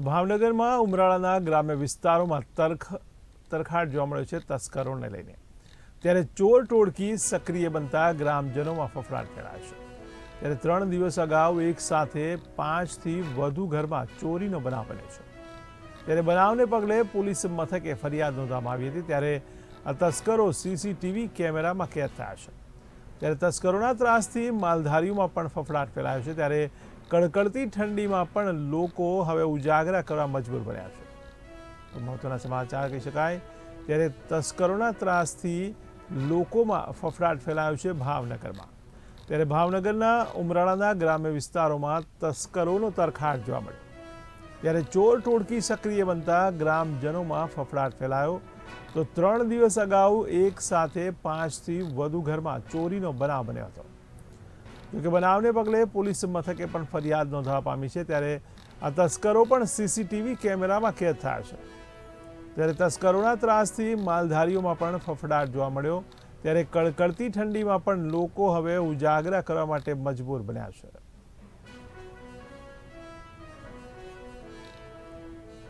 તો ભાવનગરમાં ઉમરાળાના ગ્રામ્ય વિસ્તારોમાં તરખ તરખાટ જોવા મળ્યો છે તસ્કરોને લઈને. ત્યારે ચોર ટોળકી સક્રિય બનતા ગ્રામજનોમાં ફફડાટ ફેલાયો છે. ત્યારે ત્રણ દિવસ અગાઉ એક સાથે પાંચથી વધુ ઘરમાં ચોરીનો બનાવ બન્યો છે. ત્યારે બનાવને પગલે પોલીસ મથકે ફરિયાદ નોંધવામાં આવી હતી. ત્યારે આ તસ્કરો સીસીટીવી કેમેરામાં કેદ થયા છે. ત્યારે તસ્કરોના ત્રાસથી માલધારીઓમાં પણ ફફડાટ ફેલાયો છે. ત્યારે કડકડતી ઠંડીમાં પણ લોકો હવે ઉજાગરા કરવા મજબૂર બન્યા છે. મહત્વના સમાચાર કહી શકાય, ત્યારે તસ્કરોના ત્રાસથી લોકોમાં ફફડાટ ફેલાયો છે ભાવનગરમાં. ત્યારે ભાવનગરના ઉમરાળાના ગ્રામ્ય વિસ્તારોમાં તસ્કરોનો તરખાટ જોવા મળ્યો. ત્યારે ચોર ટોળકી સક્રિય બનતા ગ્રામજનોમાં ફફડાટ ફેલાયો. તો ત્રણ દિવસ અગાઉ એક સાથે પાંચથી વધુ ઘરમાં ચોરીનો બનાવ બન્યો હતો. જોકે બનાવને પગલે પોલીસ મથકે પણ ફરિયાદ નોંધવા પામી છે. ત્યારે આ તસ્કરો પણ સીસીટીવી કેમેરામાં કેદ થયા છે. ત્યારે તસ્કરોના ત્રાસથી માલધારીઓમાં પણ ફફડાટ જોવા મળ્યો. ત્યારે કડકડતી ઠંડીમાં પણ લોકો હવે ઉજાગરા કરવા માટે મજબૂર બન્યા છે.